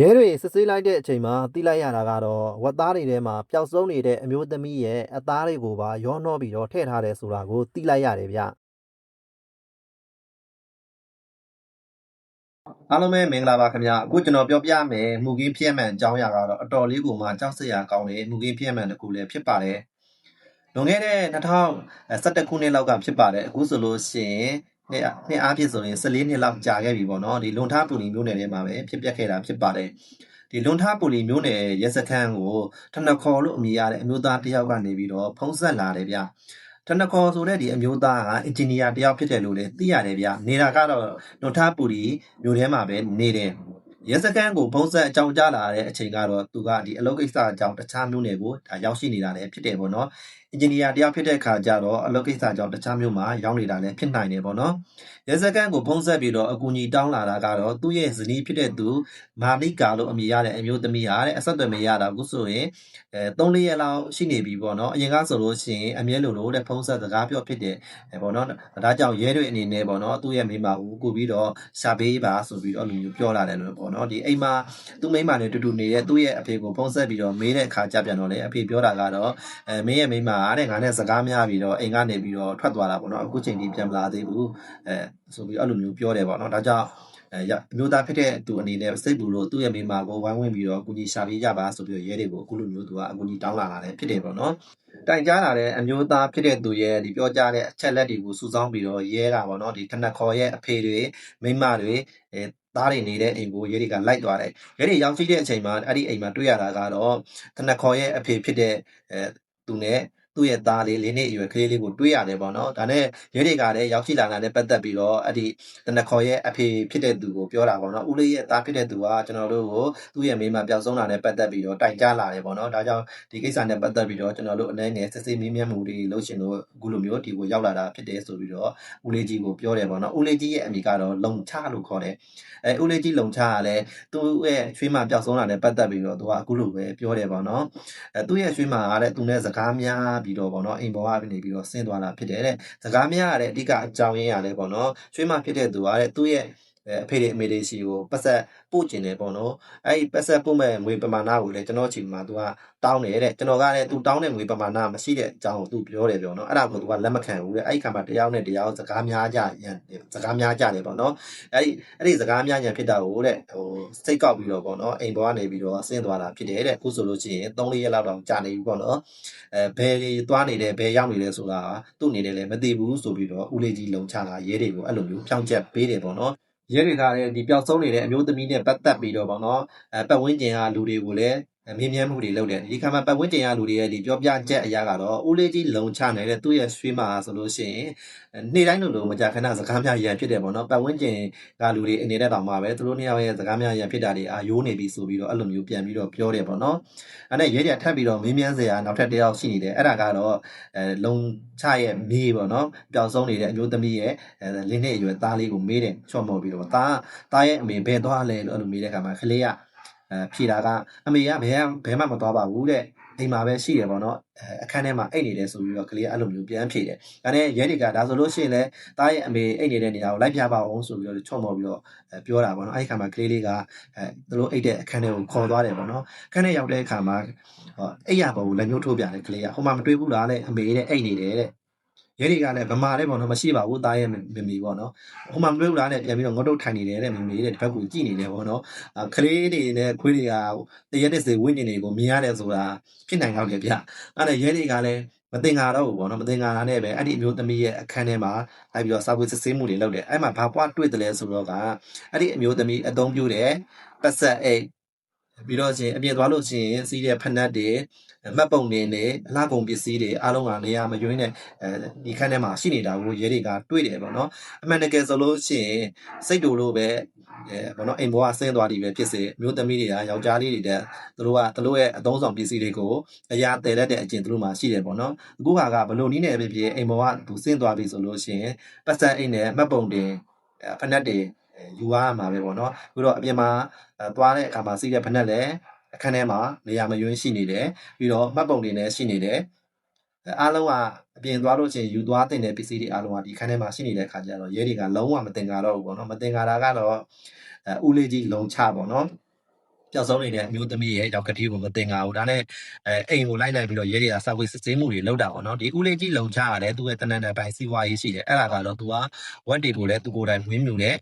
ရဲတွေစစ်ဆေးလိုက်တဲ့အချိန်မှာသိလိုက်ရတာကတော့ဝက်သားတွေထဲမှာပျောက်ဆုံးနေတဲ့အမျိုးသမီးရဲ့အသားတွေကိုပါရောနှောပြီးတော့ထည့်ထားတယ်ဆိုတာကိုသိလိုက်ရတယ်ဗျအားလုံးပဲမင်္ဂလာပါခင်ဗျာအခုကျွန်တော်ပြောပြမယ်မူကင်းဖြစ်မှန်အကြောင်းအရာကတော့အတော်လေးကိုမှကြောက်စရာကောင်းတယ်မူကင်းဖြစ်မှန်တစ်ခုလည်းဖြစ်ပါတယ်လွန်ခဲ့တဲ့2011ခုနှစ်လောက်ကဖြစ်ပါတယ်အခုဆိုလို့ရှိရင် နှစ်နှစ်အားဖြင့်ဆိုရင်14နှစ်လောက်ကြာခဲ့ပြီပေါ့နော်ဒီလွန်ထားပူလီမျိုးနယ်ထဲမှာပဲဖြစ်ပျက်ခဲ့တာဖြစ်ပါတယ်ဒီလွန်ထားပူလီမျိုးနယ်ရဲစခန်းကိုထနခေါ်လို့အမည်ရတဲ့အမျိုးသားတစ်ယောက်ကနေပြီးတော့ဖုံးဆက်လာတယ်ဗျထနခေါ်ဆိုတဲ့ဒီအမျိုးသားကအင်ဂျင်နီယာတစ်ယောက်ဖြစ်တယ်လို့လည်းသိရတယ်ဗျနေတာကတော့လွန်ထားပူလီမျိုးထဲမှာပဲနေတယ်ရဲစခန်းကိုဖုံးဆက်အကြောင်းကြားလာတဲ့အချိန်ကတော့သူကဒီအလုပ်ကိစ္စအကြောင်းတခြားမျိုးနယ်ကိုဒါရောက်ရှိနေတာလည်းဖြစ်တယ်ပေါ့နော် အင်ဂျင်နီယာတယောက်ဖြစ်တဲ့ခါကျတော့အလုပ်ကိစ္စအကြောင်းတခြားမျိုးမှာရောက်နေတာလည်းဖြစ်နိုင်တယ်ပေါ့နော်ရဲစခန်းကိုဖုံးဆက်ပြီးတော့အကူအညီတောင်းလာတာကတော့သူ့ရဲ့ဇနီးဖြစ်တဲ့သူမာနိကာလို့အမည်ရတဲ့အမျိုးသမီးဟာတဲ့အဆက်အသွယ်မရတာအခုဆိုရင်အဲ3-4ရက်လောက်ရှိနေပြီပေါ့နော်အရင်ကဆိုလို့ရှိရင်အမြဲလိုလိုတဲ့ဖုံးဆက်စကားပြောဖြစ်တယ်အဲပေါ့နော်ဒါကြောင့်ရဲတွေအနေနဲ့ပေါ့နော်သူ့ရဲ့မိမကိုကူပြီးတော့ရှာပေးပါဆိုပြီးတော့အဲ့လိုမျိုးပြောလာတယ်လို့ပေါ့နော်ဒီအိမ်မှာသူ့မိမနဲ့တူတူနေတဲ့သူ့ရဲ့အဖေကိုဖုံးဆက်ပြီးတော့မေးတဲ့အခါကျပြန်တော့လေအဖေပြောတာကတော့အဲမင်းရဲ့မိမကတဲ့ငါနဲ့စကားများပြီးတော့အိမ်ကနေပြီးတော့ထွက်သွားတာပေါ့နော်အခုချိန်ထိပြန်မလာသေးဘူးအဲဆိုပြီးအဲ့လိုမျိုးပြောတယ်ပေါ့နော်ဒါကြောင့်အဲရအမျိုးသားဖြစ်တဲ့သူအနေနဲ့စိတ်ပူလို့သူ့ရဲ့မိမကိုဝိုင်းဝန်းပြီးတော့အကူကြီးရှာပေးကြပါဆိုပြီးတော့ရဲတွေကိုအခုလိုမျိုးသူကအကူကြီးတောင်းလာတာလည်းဖြစ်တယ်ပေါ့နော်တိုင်ကြားလာတဲ့အမျိုးသားဖြစ်တဲ့သူရဲ့ဒီပြောကြားတဲ့အချက်လက်တွေကိုစုဆောင်းပြီးတော့ရဲကပေါ့နော်ဒီခဏခေါ်ရဲ့အဖေတွေမိမတွေအဲသားတွေနေတဲ့အိမ်ကိုရဲတွေကလိုက်သွားတယ်ရဲတွေရောက်ရှိတဲ့အချိန်မှာအဲ့ဒီအိမ်မှာတွေ့ရတာကတော့ခဏခေါ်ရဲ့အဖေဖြစ်တဲ့အဲသူနဲ့ သူ့ရဲ့သားလေးလေးနှစ်အရွယ်ကလေးလေးကိုတွေးရတယ်ပေါ့နော်ဒါနဲ့ရဲတွေကလည်းရောက်ရှိလာတာနဲ့ပတ်သက်ပြီးတော့အဲ့ဒီတနခေါ်ရဲ့အဖေဖြစ်တဲ့သူကိုပြောတာပေါ့နော်ဦးလေးရဲ့သားဖြစ်တဲ့သူကကျွန်တော်တို့ကိုသူ့ရဲ့မိန်းမပျောက်ဆုံးတာနဲ့ပတ်သက်ပြီးတော့တိုင်ကြားလာတယ်ပေါ့နော်ဒါကြောင့်ဒီကိစ္စနဲ့ပတ်သက်ပြီးတော့ကျွန်တော်တို့အနေနဲ့စစ်စစ်မင်းမြတ်မှုတွေလုပ်ရှင်လို့အခုလိုမျိုးဒီကိုရောက်လာတာဖြစ်တယ်ဆိုပြီးတော့ဦးလေးကြီးကိုပြောတယ်ပေါ့နော်ဦးလေးကြီးရဲ့အမိကတော့လုံချလို့ခေါ်တယ်အဲဦးလေးကြီးလုံချကလည်းသူ့ရဲ့ချွေးမပျောက်ဆုံးတာနဲ့ပတ်သက်ပြီးတော့သူကအခုလိုပဲပြောတယ်ပေါ့နော်အဲသူ့ရဲ့ချွေးမကလည်းသူနဲ့စကားများပြီးတော့ပေါ့နော်အိမ်ပေါ်ကနေပြီးတော့ဆင်းသွားတာဖြစ်တယ်တဲ့စကားများရတဲ့အဓိကအကြောင်းရင်းရလဲပေါ့နော်ချွေးမဖြစ်တဲ့သူကတဲ့သူ့ရဲ့ အဲအဖေတွေအမေတွေစီကိုပတ်ဆက်ပို့ကျင်တယ်ပေါ့နော်အဲ့ဒီပတ်ဆက်ပို့မဲ့ငွေပမာဏကိုလည်းကျွန်တော်ချိန်မှာသူကတောင်းတယ်တဲ့ကျွန်တော်ကလည်းသူတောင်းတဲ့ငွေပမာဏမရှိတဲ့အကြောင်းကိုသူပြောတယ်ပြောနော်အဲ့ဒါကိုသူကလက်မခံဘူးတဲ့အဲ့ဒီခါမှာတရားနဲ့တရားစကားများကြရန်စကားများကြတယ်ပေါ့နော်အဲ့ဒီအဲ့ဒီစကားများရန်ဖြစ်တာကိုတဲ့ဟိုစိတ်ကောက်ပြီးတော့ပေါ့နော်အိမ်ပေါ်ကနေပြီးတော့ဆင်းသွားတာဖြစ်တယ်တဲ့အခုဆိုလို့ရှိရင်3-4ရက်လောက်တောင်ကြာနေပြီပေါ့နော်အဲဘယ်သွားနေတယ်ဘယ်ရောက်နေလဲဆိုတာသူ့အနေနဲ့လည်းမသိဘူးဆိုပြီးတော့ဦးလေးကြီးလုံချတာရဲတွေကိုအဲ့လိုမျိုးဖြောင်းချက်ပေးတယ်ပေါ့နော် ရဲတွေကလည်းဒီပျောက်ဆုံးနေတဲ့အမျိုးသမီးနဲ့ပတ်သက်ပြီးတော့ပေါ့နော်အဲပတ်ဝန်းကျင်ကလူတွေကိုလည်း မင်းမြန်းမှုတွေလုပ်တယ်ဒီခါမှာပတ်ဝန်းကျင်ကလူတွေရဲ့ဒီပြောပြချက်အရာကတော့ဦးလေးကြီးလုံချနေတဲ့သူ့ရဲ့ရွှေမှာဆိုလို့ရှိရင်နေ့တိုင်းလိုလိုမကြခဏစကားများရန်ဖြစ်တယ်ပေါ့နော်ပတ်ဝန်းကျင်ကလူတွေအနေနဲ့တောင်မှပဲသူတို့နှစ်ယောက်ရဲ့စကားများရန်ဖြစ်တာတွေအာယိုးနေပြီဆိုပြီးတော့အဲ့လိုမျိုးပြန်ပြီးတော့ပြောတယ်ပေါ့နော်အဲ့နဲ့ရဲတွေထပ်ပြီးတော့မင်းမြန်းစရာနောက်ထပ်တစ်ယောက်ရှိနေတယ်အဲ့ဒါကတော့အဲလုံချရဲ့မေးပေါ့နော်ပျောက်ဆုံးနေတဲ့အမျိုးသမီးရဲ့အဲလင်းနဲ့အရွယ်သားလေးကိုမေးတယ်ချော့မော်ပြီးတော့သားသားရဲ့အမေဘယ်သွားလဲလို့အဲ့လိုမေးတဲ့အခါမှာကလေးက အဲဖြေတာကအမေကဘယ်ဘယ်မှမသွားပါဘူးတဲ့အိမ်မှာပဲရှိတယ်ပေါ့နော်အဲအခန်းထဲမှာအိတ်နေတယ်ဆိုပြီးတော့ကလေးကအဲ့လိုမျိုးပြန်ဖြေတယ်ဒါနဲ့ရဲတွေကဒါဆိုလို့ရှိရင်လည်းသားရဲ့အမေအိတ်နေတဲ့နေရာကိုလိုက်ပြပါအောင်ဆိုပြီးတော့ချော့မော်ပြီးတော့အဲပြောတာပေါ့နော်အဲ့ဒီခါမှာကလေးလေးကအဲသူတို့အိတ်တဲ့အခန်းထဲကိုခေါ်သွားတယ်ပေါ့နော်အခန်းထဲရောက်တဲ့အခါမှာဟောအိတ်ရပေါ်ကိုလက်ညှိုးထိုးပြတယ်ကလေးကဟိုမှာမတွေးဘူးလားတဲ့အမေတဲ့အိတ်နေတယ်တဲ့ ရဲတွေကလည်းဗမာတဲ့ပေါ့နော်မရှိပါဘူးသားရဲ့မမီပေါ့နော်ဟိုမှာမတွေးဘူးလားနဲ့ပြန်ပြီးတော့ငုတ်တုတ်ထိုင်နေတယ်တဲ့မမီတဲ့ဒီဘက်ကိုကြည့်နေတယ်ပေါ့နော်ကလေးတွေနဲ့ခွေးတွေကတရက်တစ်စေဝိညာဉ်တွေကိုမြင်ရတယ်ဆိုတာဖြစ်နိုင်တော့တယ်ဗျအဲ့ဒါရဲတွေကလည်းမတင်ကြတော့ဘူးပေါ့နော်မတင်ကြတာနဲ့ပဲအဲ့ဒီအမျိုးသမီးရဲ့အခန်းထဲမှာလိုက်ပြီးတော့စာပွေးစစ်ဆေးမှုတွေလုပ်တယ်အဲ့မှာဘာပွားတွေ့တယ်လဲဆိုတော့ကအဲ့ဒီအမျိုးသမီးအသုံးပြုတဲ့ပတ်ဆက်အိတ် ပြီးတော့ချင်းအပြင်သွားလို့ရှိရင်စီးတဲ့ဖက်နက်တွေမှတ်ပုံတွေနဲ့အလှကုန်ပစ္စည်းတွေအားလုံးကနေရာမယွင်းတဲ့အဲဒီခန်းထဲမှာရှိနေတာကိုရဲတွေကတွေ့တယ်ပေါ့နော်အမှန်တကယ်ဆိုလို့ရှိရင်စိတ်တူလို့ပဲအဲဘောနော်အိမ်ဘောကဆင်းသွားတယ်ပဲဖြစ်စေမျိုးသမီးတွေကယောက်ျားလေးတွေတဲ့သူတို့ကသူတို့ရဲ့အသုံးဆောင်ပစ္စည်းတွေကိုအရာတည်လက်တဲ့အကျင့်သူတို့မှာရှိတယ်ပေါ့နော်အခုဟာကဘလို့နီးနေပဲဖြစ်အိမ်ဘောကသူဆင်းသွားပြီဆိုလို့ရှိရင်ပတ်စံအိမ်နဲ့မှတ်ပုံတင်ဖက်နက်တွေ ယူရမှာပဲပေါ့နော်ပြီးတော့အပြင်မှာသွားတဲ့အခါမှာစီးတဲ့ဖက်နက်လည်းအခန်းထဲမှာနေရာမယွင်းရှိနေတယ်ပြီးတော့မှတ်ပုံတွေလည်းရှိနေတယ်အားလုံးကအပြင်သွားလို့ချင်းယူသွားတင်တဲ့ပစ္စည်းတွေအားလုံးကဒီခန်းထဲမှာရှိနေတဲ့အခါကျတော့ရဲတွေကလုံးဝမတင်ကြတော့ဘူးပေါ့နော်မတင်ကြတာကတော့အဲဦးလေးကြီးလုံချပေါ့နော် ပျောက်ဆုံးနေတဲ့အမျိုးသမီးရဲ့ရောက်ကတိကိုမတင်ငါဘူးဒါနဲ့အဲအိမ်ကိုလိုက်လိုက်ပြီးတော့ရဲတွေကစာဝေးစစ်ဆေးမှုတွေလုပ်တာပေါ့နော်ဒီဦးလေးကြီးလုံချရတယ်သူ့ရဲ့တနန်တဲ့ပိုင်းစီးပွားရေးရှိတယ်အဲ့ဒါကတော့သူကဝက်တွေကိုလည်းသူကိုယ်တိုင်ဝင်းမြူတယ်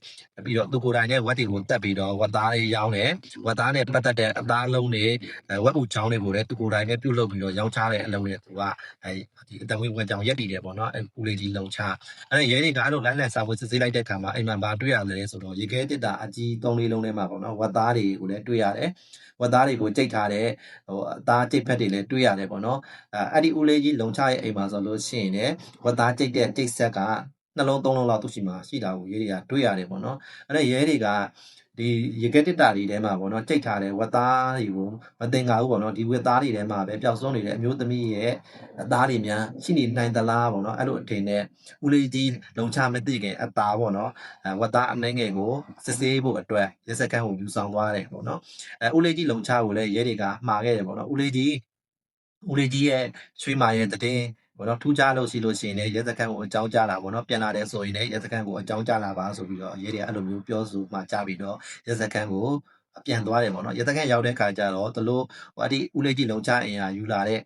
ပြီးတော့သူကိုယ်တိုင်နဲ့ဝက်တွေကိုတက်ပြီးတော့ဝက်သားတွေရောင်းတယ်ဝက်သားနဲ့ပတ်သက်တဲ့အသားလုံးတွေအဲဝက်ပူချောင်းတွေကိုလည်းသူကိုယ်တိုင်နဲ့ပြုတ်လုပ်ပြီးတော့ရောင်းချတဲ့အလုပ်တွေသူကအဲဒီအတံဝေးဝက်ကြောင်ရက်တည်တယ်ပေါ့နော်အဲဦးလေးကြီးလုံချအဲ့ဒါရဲတွေကအဲ့လိုလိုင်းလန်စာဝေးစစ်ဆေးလိုက်တဲ့အခါမှာအိမ်မှာဘာတွေ့ရလဲဆိုတော့ရေခဲတစ်တာအကြီး၃လေးလုံးထဲမှာပေါ့နော်ဝက်သားတွေကိုလည်းတွေ့ရတယ်ဝက်သားတွေကိုကြိတ်ထားတဲ့ဟိုအသားကြိတ်ဖက်တွေလည်းတွေ့ရတယ်ပေါ့နော်အဲအဲ့ဒီဦးလေးကြီးလုံချရဲ့အိမ်မှာဆိုလို့ရှိရင်လည်းဝက်သားကြိတ်တဲ့ကြိတ်ဆက်က နှလုံးသုံးလုံးလောက်သူ့ရှိမှာရှိတာကိုရဲတွေကတွေ့ရတယ်ပေါ့နော်အဲ့ဒါရဲတွေကဒီရေကက်တစ်တာတွေထဲမှာပေါ့နော်ကြိတ်ထားတဲ့ဝက်သားတွေကိုမတင်ကားဘူးပေါ့နော်ဒီဝက်သားတွေထဲမှာပဲပျောက်ဆုံးနေတဲ့အမျိုးသမီးရဲ့အသားတွေများရှိနေနိုင်သလားပေါ့နော်အဲ့လိုအထင်နဲ့ဦးလေးကြီးလုံချမသိခင်အသားပေါ့နော်အဲဝက်သားအနှဲငယ်ကိုစစ်ဆေးဖို့အတွက်ရက်စက်ကန်းကိုယူဆောင်သွားတယ်ပေါ့နော်အဲဦးလေးကြီးလုံချကိုလည်းရဲတွေကမှာခဲ့တယ်ပေါ့နော်ဦးလေးကြီးဦးလေးကြီးရဲ့ရွှေမာရဲ့တည်င်း ဘောနော်ထူးခြားလို့ရှိလို့ရှိရင်လည်းရဲစခန်းကိုအကြောင်းကြားလာပေါ့နော်ပြန်လာတယ်ဆိုရင်လည်းရဲစခန်းကိုအကြောင်းကြားလာပါဆိုပြီးတော့ရဲတွေကအဲ့လိုမျိုးပြောဆိုမှကြားပြီးတော့ရဲစခန်းကိုပြန်သွားတယ်ပေါ့နော်ရဲစခန်းရောက်တဲ့ခါကျတော့သူတို့ဟိုအဒီဦးလေးကြီးလုံချအင်အားယူလာတဲ့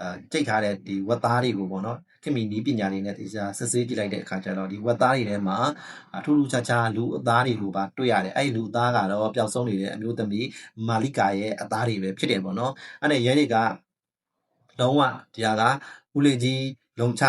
အာကြိတ်ထားတဲ့ဒီဝက်သားတွေကိုပေါ့နော်ခင်မီနီးပညာတွေနဲ့ဒီစားစစ်ဆေးကြည့်လိုက်တဲ့အခါကျတော့ဒီဝက်သားတွေထဲမှာအထူးထူးခြားခြားလူအသားတွေကိုပါတွေ့ရတယ်အဲ့ဒီလူအသားကတော့ပျောက်ဆုံးနေတဲ့အမျိုးသမီးမာလိကာရဲ့အသားတွေပဲဖြစ်တယ်ပေါ့နော်အဲ့ဒါရဲတွေကလုံးဝဒီဟာက ဦးလေးကြီးလုံချ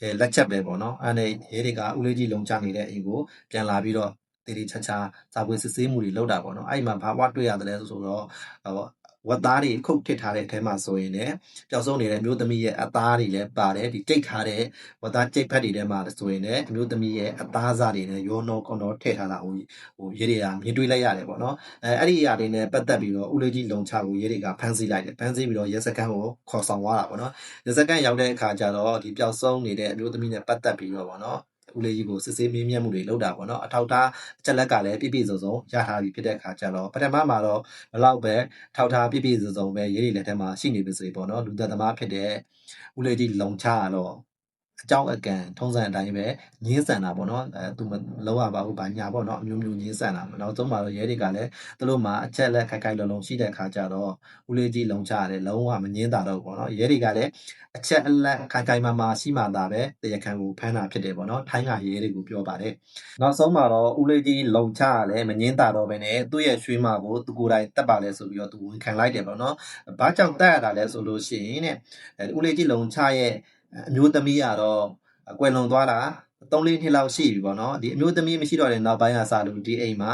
တဲ့လက်ချက်ပဲပေါ့နော်အဲ့ဒါရဲတွေကဦးလေးကြီးလုံချနေတဲ့အိမ်ကိုပြန်လာပြီးတော့တေတီချာချာစာပွေစစ်ဆေးမှုတွေလုပ်တာပေါ့နော်အဲ့ဒီမှာဘာဝတွေ့ရတယ်လဲဆိုတော့ဟို ဝက်သားတွေခုတ်ထစ်ထားတဲ့အထဲမှာဆိုရင်လည်းပျောက်ဆုံးနေတဲ့အမျိုးသမီးရဲ့အသားတွေလည်းပါတယ်ဒီတိတ်ထားတဲ့ဝက်သားကြိတ်ဖက်တွေထဲမှာဆိုရင်လည်းအမျိုးသမီးရဲ့အသားစားတွေနဲ့ရောနောကွန်တော်ထည့်ထားတာဟိုဟိုရဲတွေကမြင်တွေ့လိုက်ရတယ်ပေါ့နော်အဲအဲ့ဒီအရာတွေနဲ့ပတ်သက်ပြီးတော့ဦးလေးကြီးလုံချကိုရဲတွေကဖမ်းဆီးလိုက်တယ်ဖမ်းဆီးပြီးတော့ရဲစခန်းကိုခေါ်ဆောင်သွားတာပေါ့နော်ရဲစခန်းရောက်တဲ့အခါကျတော့ဒီပျောက်ဆုံးနေတဲ့အမျိုးသမီးနဲ့ပတ်သက်ပြီးတော့ပေါ့နော် ဦးလေးကြီးကိုစစ်ဆေးမေးမြန်းမှုတွေလုပ်တာပေါ့နော်အထောက်အထားအချက်လက်ကလည်းပြည့်ပြည့်စုံစုံရထားပြီဖြစ်တဲ့အခါကျတော့ပထမမှာတော့ဘလောက်ပဲထောက်ထားပြည့်ပြည့်စုံစုံပဲရေးတွေလက်ထက်မှာရှိနေပြီဆိုရင်ပေါ့နော်လူသက်သမားဖြစ်တဲ့ဦးလေးကြီးလုံချရတော့ အကြောင်းအကံထုံးစံအတိုင်းပဲညင်းဆန်တာပေါ့နော်အဲသူမလုံးဝပါဘူးဗာညာပေါ့နော်အမျိုးမျိုးညင်းဆန်တာနောက်ဆုံးမှာတော့ရဲတွေကလည်းသူတို့မှာအချက်လက်ခိုက်ခိုက်လုံလုံရှိတဲ့အခါကျတော့ဦးလေးကြီးလုံချရတယ်လုံးဝမညင်းတာတော့ဘူးပေါ့နော်ရဲတွေကလည်းအချက်အလက်ခိုင်ခိုင်မာမာရှိမှသာပဲတရားခံကိုဖမ်းတာဖြစ်တယ်ပေါ့နော်ထိုင်းကရဲတွေကိုပြောပါတယ်နောက်ဆုံးမှာတော့ဦးလေးကြီးလုံချရလဲမငင်းတာတော့ပဲနဲ့သူ့ရဲ့ရွှေမကိုသူကိုယ်တိုင်တက်ပါလဲဆိုပြီးတော့သူဝန်ခံလိုက်တယ်ပေါ့နော်ဘာကြောင့်တက်ရတာလဲဆိုလို့ရှိရင်တဲ့အဲဦးလေးကြီးလုံချရဲ့ အမျိုးသမီးကတော့အကွယ်လွန်သွားတာ3-4နှစ်လောက်ရှိပြီပေါ့နော်ဒီအမျိုးသမီးမရှိတော့တဲ့နောက်ပိုင်းကစလို့ဒီအိမ်မှာ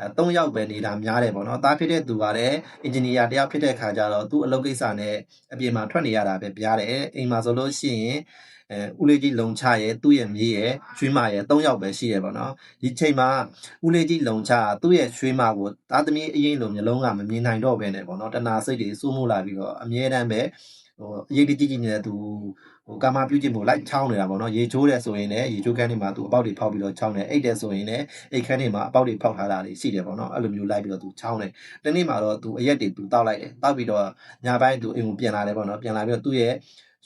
အဲ၃ယောက်ပဲနေတာများတယ်ပေါ့နော်တားဖြစ်တဲ့သူကလည်းအင်ဂျင်နီယာတယောက်ဖြစ်တဲ့ခါကျတော့သူ့အလုပ်ကိစ္စနဲ့အပြင်မှာထွက်နေရတာပဲပြားတယ်အိမ်မှာဆိုလို့ရှိရင်အဲဦးလေးကြီးလုံချရဲ့သူ့ရဲ့မြေးရဲ့ရွှေမရဲ့၃ယောက်ပဲရှိရပေါ့နော်ဒီချိန်မှာဦးလေးကြီးလုံချသူ့ရဲ့ရွှေမကိုသားသမီးအရင်လိုမျိုးလုံးကမမြင်နိုင်တော့ဘဲနဲ့ပေါ့နော်တနာစိတ်တွေစိုးမိုးလာပြီးတော့အမြဲတမ်းပဲ ဟိုအရေးတကြီးကြီးနေတဲ့သူဟိုကာမပြုတ်ခြင်းမို့လိုက်ချောင်းနေတာပေါ့နော်ရေချိုးတယ်ဆိုရင်လည်းရေချိုးခန်းတွေမှာသူအပေါက်တွေဖောက်ပြီးတော့ချောင်းတယ်အိတ်တယ်ဆိုရင်လည်းအိတ်ခန်းတွေမှာအပေါက်တွေဖောက်ထားတာတွေရှိတယ်ပေါ့နော်အဲ့လိုမျိုးလိုက်ပြီးတော့သူချောင်းတယ်တနေ့မှာတော့သူအရက်တွေသူတောက်လိုက်တယ်တောက်ပြီးတော့ညပိုင်းသူအိမ်ကိုပြန်လာတယ်ပေါ့နော်ပြန်လာပြီးတော့သူ့ရဲ့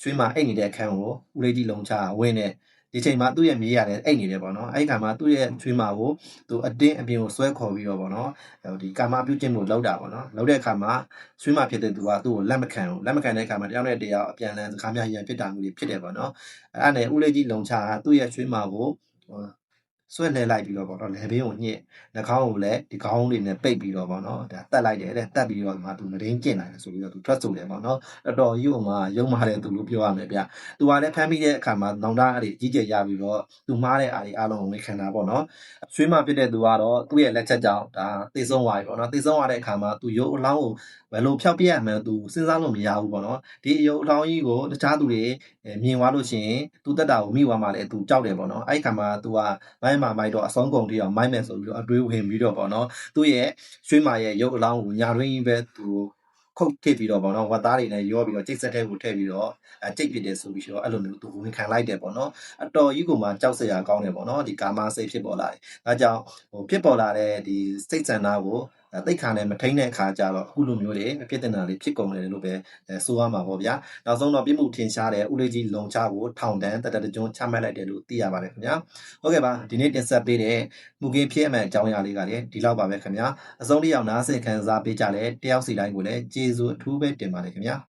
ရွှေမှာအိတ်နေတဲ့အခန်းကိုဦးလေးကြီးလုံချဝင်တယ် ဒီချိန်မှာသူ့ရဲ့မြေးရတယ်အိတ်နေတယ်ပေါ့နော်အဲ့ဒီခါမှာသူ့ရဲ့ချွေးမာကိုသူအတင်းအပြင်ကိုဆွဲခေါ်ပြီးတော့ပေါ့နော်ဒီကာမပြုခြင်းကိုလောက်တာပေါ့နော်လောက်တဲ့အခါမှာချွေးမာဖြစ်တဲ့သူကသူ့ကိုလက်မခံဘူးလက်မခံတဲ့အခါမှာတယောက်နဲ့တယောက်အပြန်အလှန်စကားများရန်ဖြစ်တာမျိုးတွေဖြစ်တယ်ပေါ့နော်အဲ့ဒါနဲ့ဦးလေးကြီးလုံချကသူ့ရဲ့ချွေးမာကို ဆွဲလဲလိုက်ပြီးတော့ပေါ့နော်လေဘေးကိုညှစ်နှာခေါင်းကိုလည်းဒီခေါင်းလေးနဲ့ပိတ်ပြီးတော့ပေါ့နော်ဒါတက်လိုက်တယ်တဲ့တက်ပြီးတော့မှသူမရင်းကျင်လိုက်တယ်ဆိုပြီးတော့သူထွက်ဆိုတယ်ပေါ့နော်တော်တော်ကြီးကမှရုံမာတဲ့သူလို့ပြောရမယ်ဗျသူကလည်းဖမ်းပြီးတဲ့အခါမှာနောင်တအားတွေကြီးကျယ်ရပြီးတော့သူမားတဲ့အားတွေအားလုံးကိုဝန်ခံတာပေါ့နော်ရွှေမဖြစ်တဲ့သူကတော့သူ့ရဲ့လက်ချက်ကြောင့်ဒါသေဆုံးသွားပြီပေါ့နော်သေဆုံးသွားတဲ့အခါမှာသူရုပ်အလောင်းကို ဘယ်လိုဖျောက်ပြရမှန်းသူစဉ်းစားလို့မရဘူးပေါ့နော်ဒီရုပ်အလောင်းကြီးကိုတခြားသူတွေမြင်သွားလို့ရှိရင်သူတက်တာကိုမိသွားမှလည်းသူကြောက်တယ်ပေါ့နော်အဲ့ဒီခါမှာသူကမိုင်းမာမိုက်တော့အဆုံးကုန်တိအောင်မိုင်းမယ်ဆိုပြီးတော့အတွေးဝင်ပြီးတော့ပေါ့နော်သူ့ရဲ့ရွှေမာရဲ့ရုပ်အလောင်းကိုညာတွင်းကြီးပဲသူခုတ်ထစ်ပြီးတော့ပေါ့နော်ဝတ်သားတွေနဲ့ရောပြီးတော့ကျိတ်ဆက်တဲ့ကိုထည့်ပြီးတော့အကျိတ်ပြစ်တယ်ဆိုပြီးတော့အဲ့လိုမျိုးသူဝင်ခံလိုက်တယ်ပေါ့နော်အတော်ကြီးကမှကြောက်စရာကောင်းတယ်ပေါ့နော်ဒီကာမစိတ်ဖြစ်ပေါ်လာတယ်ဒါကြောင့်ဟိုဖြစ်ပေါ်လာတဲ့ဒီစိတ်ဆန္ဒကိုအဲ တိတ်ခါနဲ့မထိန်တဲ့အခါကျတော့အခုလိုမျိုးတွေမဖြစ်တဲ့နာလေးဖြစ်ကုန်တယ်လို့ပဲအဲဆိုရမှာပေါ့ဗျာနောက်ဆုံးတော့ပြမှုထင်ရှားတဲ့ဦးလေးကြီးလုံချကိုထောင်တန်းတတတကြွန်းချမှတ်လိုက်တယ်လို့သိရပါတယ်ခင်ဗျာဟုတ်ကဲ့ပါဒီနေ့တင်ဆက်ပေးတဲ့မူကင်းဖြစ်အမှန်အကြောင်းအရာလေးကလည်းဒီလောက်ပါပဲခင်ဗျာအဆုံးတစ်ယောက်နားဆင်ခံစားပေးကြတဲ့တယောက်စီတိုင်းကိုလည်းကျေးဇူးအထူးပဲတင်ပါတယ်ခင်ဗျာ